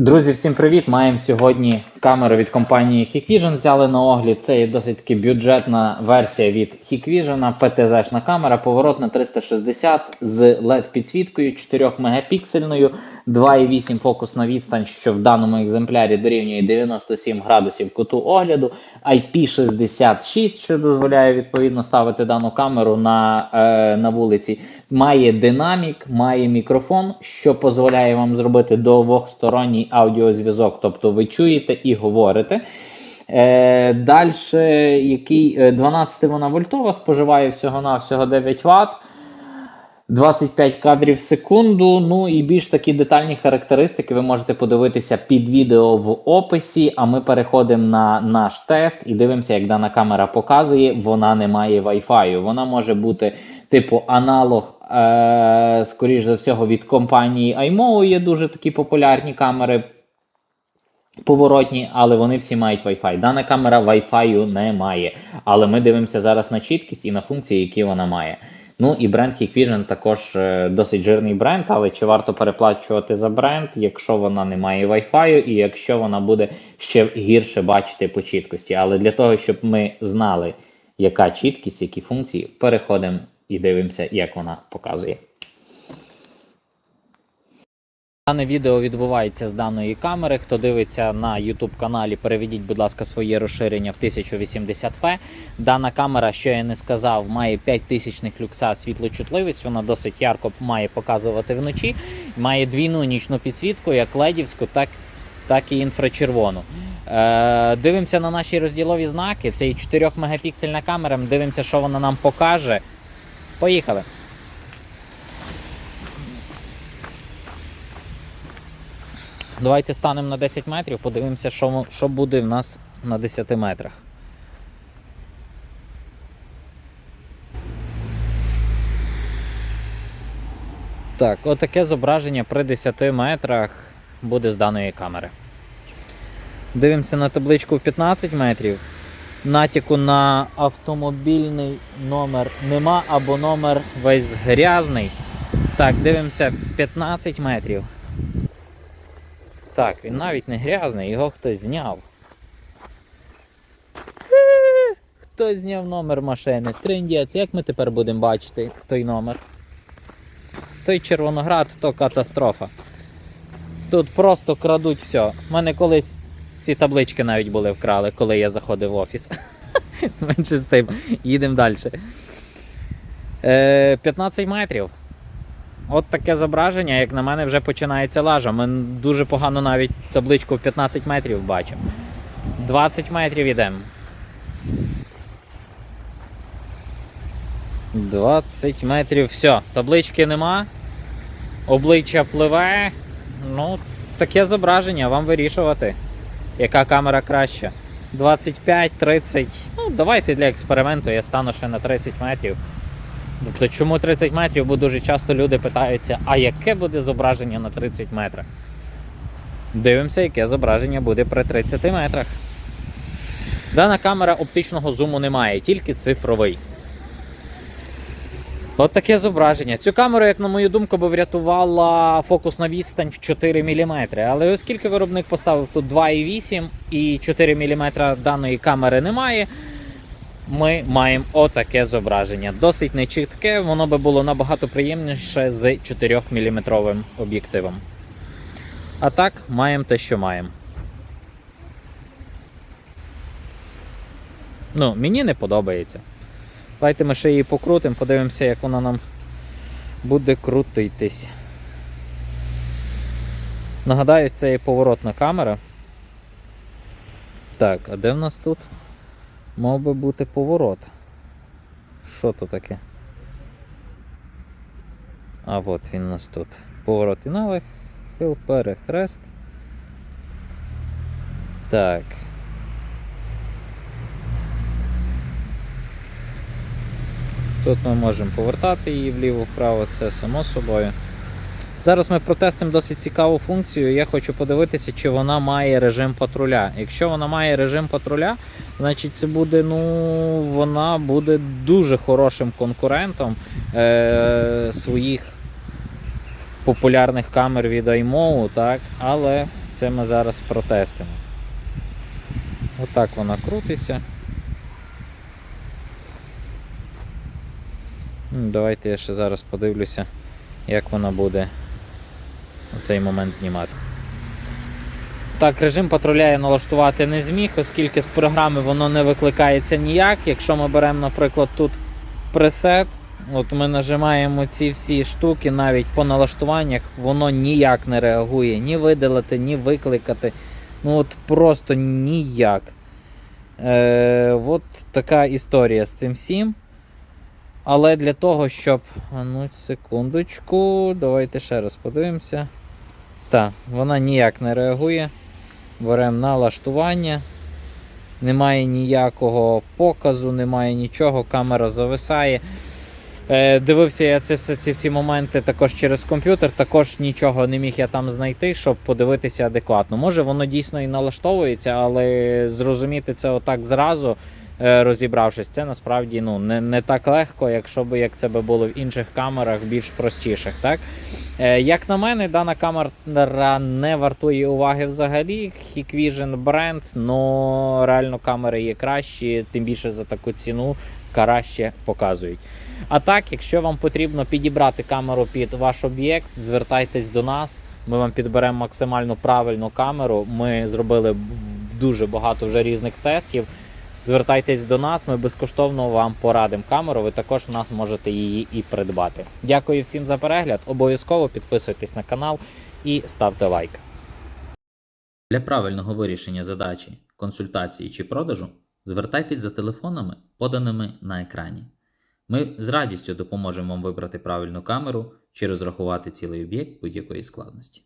Друзі, всім привіт! Маємо сьогодні камеру від компанії Hikvision. Взяли на огляд. Це є досить таки бюджетна версія від Hikvision. PTZ-шна камера, поворот на 360 з LED підсвіткою 4 мегапіксельною, 2,8 фокусна відстань, що в даному екземплярі дорівнює 97 градусів куту огляду, IP66, що дозволяє відповідно ставити дану камеру на, е, на вулиці. Має динамік, має мікрофон, що дозволяє вам зробити двохсторонній аудіозв'язок, тобто ви чуєте і говорите. Е, Далі, який е, 12 вона вольтова, споживає всього-навсього 9 Вт. 25 кадрів в секунду. Ну і більш такі детальні характеристики ви можете подивитися під відео в описі. А ми переходимо на наш тест і дивимося, як дана камера показує. Вона не має Wi-Fi. Вона може бути типу аналог, е- скоріш за всього, від компанії iMO. Є дуже такі популярні камери. Поворотні, але вони всі мають Wi-Fi. Дана камера Wi-Fi не має. Але ми дивимося зараз на чіткість і на функції, які вона має. Ну і бренд Hikvision також е, досить жирний бренд, але чи варто переплачувати за бренд, якщо вона не має Wi-Fi і якщо вона буде ще гірше бачити по чіткості. Але для того, щоб ми знали, яка чіткість, які функції, переходимо і дивимося, як вона показує. Дане відео відбувається з даної камери. Хто дивиться на YouTube каналі, переведіть, будь ласка, своє розширення в 1080p. Дана камера, що я не сказав, має 5000 люкса світлочутливість. Вона досить ярко має показувати вночі. Має двійну нічну підсвітку, як ледівську, так, так і інфрачервону. Е, дивимося на наші розділові знаки. Це і 4 мегапіксельна камера. Дивимося, що вона нам покаже. Поїхали. Давайте станемо на 10 метрів, подивимося, що, що буде в нас на 10 метрах. Так, отаке зображення при 10 метрах буде з даної камери. Дивимося на табличку в 15 метрів. Натяку на автомобільний номер нема або номер весь грязний. Так, дивимося 15 метрів. Так, він навіть не грязний, його хтось зняв. Хтось зняв номер машини. Триндець, як ми тепер будемо бачити той номер? Той Червоноград то катастрофа. Тут просто крадуть все. У мене колись ці таблички навіть були вкрали, коли я заходив в офіс. Менше з тим. Їдемо далі. Е, 15 метрів. От таке зображення, як на мене, вже починається лажа. Ми дуже погано навіть табличку в 15 метрів бачимо. 20 метрів йдемо. 20 метрів. Все, таблички нема. Обличчя пливе. Ну, таке зображення, вам вирішувати, яка камера краща. 25, 30. Ну, давайте для експерименту я стану ще на 30 метрів. Тобто, чому 30 метрів? Бо дуже часто люди питаються, а яке буде зображення на 30 метрах? Дивимося, яке зображення буде при 30 метрах. Дана камера оптичного зуму не має, тільки цифровий. От таке зображення. Цю камеру, як на мою думку, би врятувала фокусна відстань в 4 мм. Але оскільки виробник поставив тут 2,8 і 4 мм даної камери немає, ми маємо отаке зображення. Досить нечітке, воно би було набагато приємніше з 4 мм об'єктивом. А так, маємо те, що маємо. Ну, мені не подобається. Давайте ми ще її покрутимо, подивимося, як вона нам буде крутитись. Нагадаю, це є поворотна камера. Так, а де в нас тут? Мав би бути поворот. Що то таке? А от він у нас тут. Поворот і нахил, перехрест. Так. Тут ми можемо повертати її вліво-вправо, це само собою. Зараз ми протестимо досить цікаву функцію. Я хочу подивитися, чи вона має режим патруля. Якщо вона має режим патруля, значить це буде, ну, вона буде дуже хорошим конкурентом е- своїх популярних камер від iMO, так? Але це ми зараз протестимо. Отак вона крутиться. Ну, Давайте я ще зараз подивлюся, як вона буде у цей момент знімати. Так, режим патруля я налаштувати не зміг, оскільки з програми воно не викликається ніяк. Якщо ми беремо, наприклад, тут пресет, от ми нажимаємо ці всі штуки, навіть по налаштуваннях, воно ніяк не реагує, ні видалити, ні викликати. Ну от просто ніяк. Е, от така історія з цим всім. Але для того, щоб. Ну, секундочку, давайте ще раз подивимося. Так, вона ніяк не реагує. Беремо налаштування. Немає ніякого показу, немає нічого, камера зависає. Е, дивився я це все, ці всі моменти також через комп'ютер, також нічого не міг я там знайти, щоб подивитися адекватно. Може, воно дійсно і налаштовується, але зрозуміти це отак зразу, розібравшись, це насправді ну, не, не так легко, якщо б як це би було в інших камерах, більш простіших. Так? Е, Як на мене, дана камера не вартує уваги взагалі. Hikvision бренд, але реально камери є кращі, тим більше за таку ціну краще показують. А так, якщо вам потрібно підібрати камеру під ваш об'єкт, звертайтесь до нас. Ми вам підберемо максимально правильну камеру. Ми зробили дуже багато вже різних тестів. Звертайтесь до нас, ми безкоштовно вам порадимо камеру. Ви також в нас можете її і придбати. Дякую всім за перегляд. Обов'язково підписуйтесь на канал і ставте лайк. Для правильного вирішення задачі, консультації чи продажу звертайтесь за телефонами, поданими на екрані. Ми з радістю допоможемо вам вибрати правильну камеру чи розрахувати цілий об'єкт будь-якої складності.